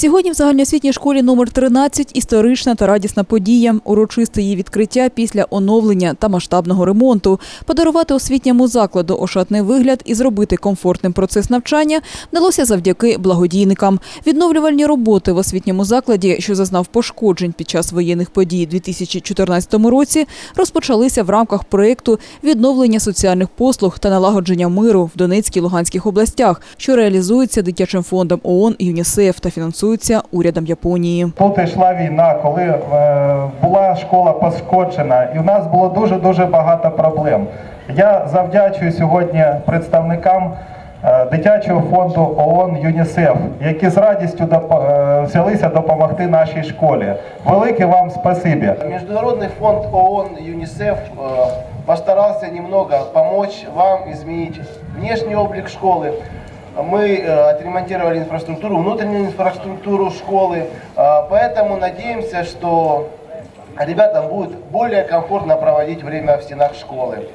Сьогодні в загальноосвітній школі номер 13 історична та радісна подія. Урочисте її відкриття після оновлення та масштабного ремонту. Подарувати освітньому закладу ошатний вигляд і зробити комфортним процес навчання вдалося завдяки благодійникам. Відновлювальні роботи в освітньому закладі, що зазнав пошкоджень під час воєнних подій у 2014 році, розпочалися в рамках проєкту відновлення соціальних послуг та налагодження миру в Донецькій Луганських областях, що реалізується дитячим фондом ООН ЮНІСЕФ та фінансується урядом Японії. Тут йшла війна, коли е, була школа пошкоджена, і у нас було дуже дуже багато проблем. Я завдячую сьогодні представникам е, дитячого фонду ООН ЮНІСЕФ, які з радістю допо- е, взялися допомогти нашій школі. Велике вам спасибі. Международный фонд ООН ЮНИСЕФ э, постарался немного помочь вам изменить внешний облик школы. Мы э, отремонтировали инфраструктуру, внутреннюю инфраструктуру школы, Э, поэтому надеемся, что ребятам будет более комфортно проводить время в стенах школы.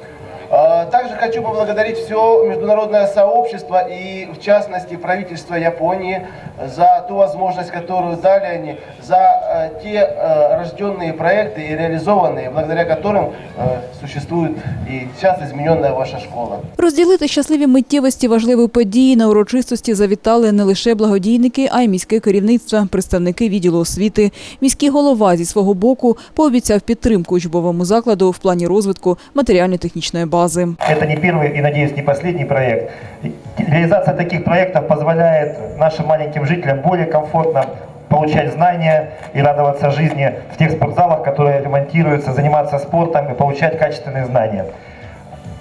Э, Также хочу поблагодарить все международное сообщество и, в частности, правительство Японии за ту возможность, которую дали они, за э, те э, рожденные проекты и реализованные, благодаря которым э, существует и сейчас измененная ваша школа. Розділити щасливі миттєвості важливої події на урочистості завітали не лише благодійники, а й міське керівництво, представники відділу освіти. Міський голова зі свого боку пообіцяв підтримку учбовому закладу в плані розвитку матеріально-технічної бази. Это не первый и, надеюсь, не последний проект. Реализация таких проектов позволяет нашим маленьким жителям более комфортно получать знания и радоваться жизни в тех спортзалах, которые ремонтируются, заниматься спортом и получать качественные знания.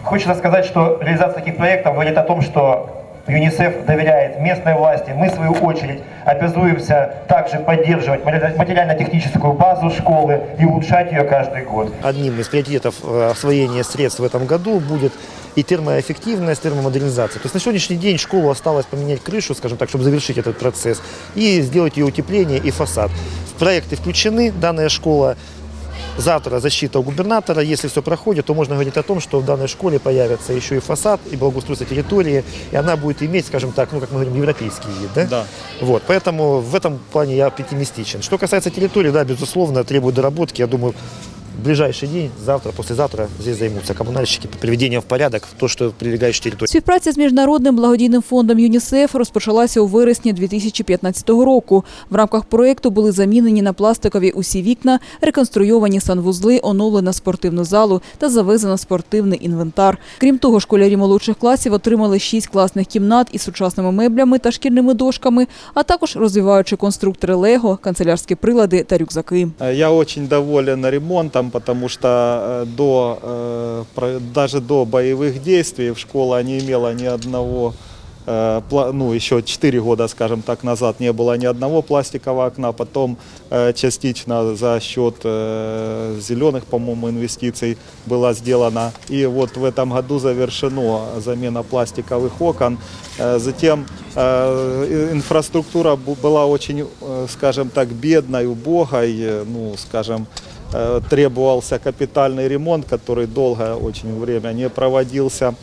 Хочется сказать, что реализация таких проектов говорит о том, что ЮНИСЕФ доверяет местной власти. Мы, в свою очередь, обязуемся также поддерживать материально-техническую базу школы и улучшать ее каждый год. Одним из приоритетов э, освоения средств в этом году будет и термоэффективность, термомодернизация. То есть на сегодняшний день школу осталось поменять крышу, скажем так, чтобы завершить этот процесс, и сделать ее утепление и фасад. В проекты включены данная школа. Завтра защита у губернатора. Если все проходит, то можно говорить о том, что в данной школе появится еще и фасад, и благоустройство территории, и она будет иметь, скажем так, ну, как мы говорим, европейский вид. Да? Да. Вот, поэтому в этом плане я оптимистичен. Что касается территории, да, безусловно, требует доработки. Я думаю, в ближайший день, завтра, послезавтра здесь займутся коммунальщики по приведению в порядок то, что прилегающей территории. Співпраця з міжнародним благодійним фондом ЮНІСЕФ розпочалася у вересні 2015 року. В рамках проєкту були замінені на пластикові усі вікна, реконструйовані санвузли, оновлена спортивну залу та завезено спортивний інвентар. Крім того, школярі молодших класів отримали шість класних кімнат із сучасними меблями та шкільними дошками, а також розвиваючи конструктори Лего, канцелярські прилади та рюкзаки. Э, Я очень доволен ремонтом, потому что э, до, э, даже до боевых действий школа не имела ни одного, э, ну еще 4 года, скажем так, назад не было ни одного пластикового окна, потом частично за счет зеленых, по-моему, инвестиций было сделано. И вот в этом году завершено замена пластиковых окон. Затем инфраструктура была очень, скажем так, бедной, убогой, ну, скажем, требовался капитальный ремонт, который долгое очень время не проводился.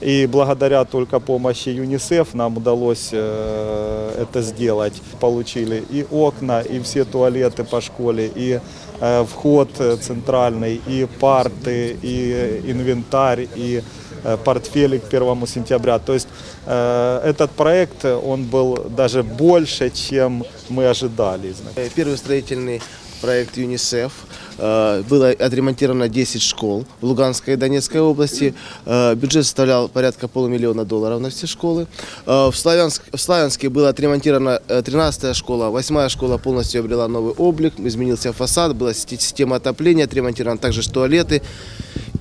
И благодаря только помощи ЮНИСЕФ нам удалось э, это сделать. Получили и окна, и все туалеты по школе, и э, вход э, центральный, и парты, и инвентарь, и э, портфели к 1 сентября. То есть э, этот проект, он был даже больше, чем мы ожидали. Э, Первый строительный проект ЮНИСЕФ. Э, Было отремонтировано 10 школ в Луганской и Донецкой области. Э, Бюджет составлял порядка полумиллиона долларов на все школы. Э, В, Славянск, в Славянске была отремонтирована 13 школа, 8 школа полностью обрела новый облик, изменился фасад, была система отопления отремонтирована, также туалеты.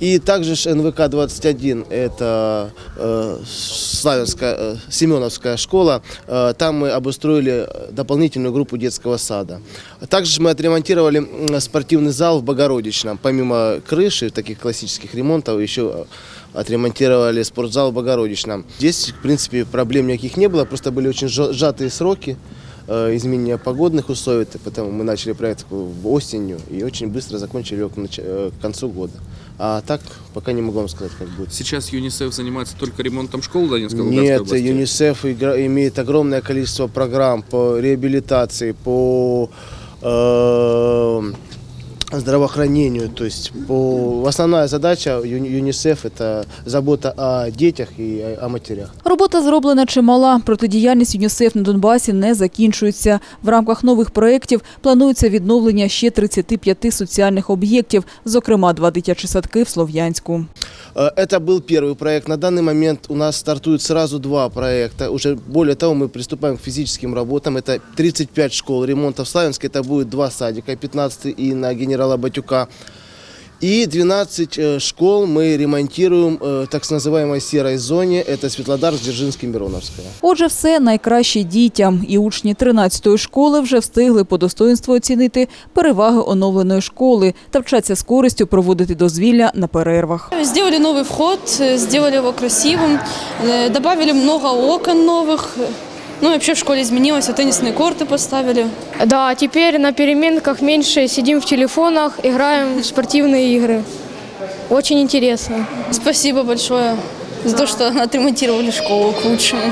И также ж НВК-21, это э, Славянская, э, Семеновская школа, э, там мы обустроили дополнительную группу детского сада. Также ж мы отремонтировали м, спортивный зал в Богородичном. Помимо крыши, таких классических ремонтов, еще э, отремонтировали спортзал в Богородичном. Здесь, в принципе, проблем никаких не было, просто были очень жё- сжатые сроки. э, изменения погодных условий, т- поэтому мы начали проект в осенью и очень быстро закончили его к, нач- э, к концу года. А так пока не могу вам сказать, как будет. Сейчас ЮНИСЕФ занимается только ремонтом школ в Донецкой Луганской Нет, области? ЮНИСЕФ игра- имеет огромное количество программ по реабилитации, по э, здравоохранению. То есть по... основная задача Ю- ЮНИСЕФ – это забота о детях и о- о матерях. Робота зроблена чимала. Протидіяльність ЮНІСЕФ на Донбасі не закінчується. В рамках нових проєктів планується відновлення ще 35 соціальних об'єктів, зокрема два дитячі садки в Слов'янську. Э, Это был первый проект. На данный момент у нас стартует сразу два проекта. Уже более того, мы приступаем к физическим работам. Это 35 школ ремонта в Славянске. Это будет два садика, 15 и на генерала Батюка. И 12 э, школ мы ремонтируем э, в так называемой серой зоне. Это Светлодар, Дзержинский, Мироновская. Отже, все найкраще дітям. І учні 13-ї школи вже встигли по достоинству оцінити переваги оновленої школи та вчаться з користю проводити дозвілля на перервах. Сделали новый вход, э, сделали его красивым, э, добавили много окон новых. Ну и вообще в школе изменилось, вот теннисные корты поставили. Да, теперь на переменках меньше сидим в телефонах, играем в спортивные игры. Очень интересно. Спасибо большое за то, что отремонтировали школу к лучшему.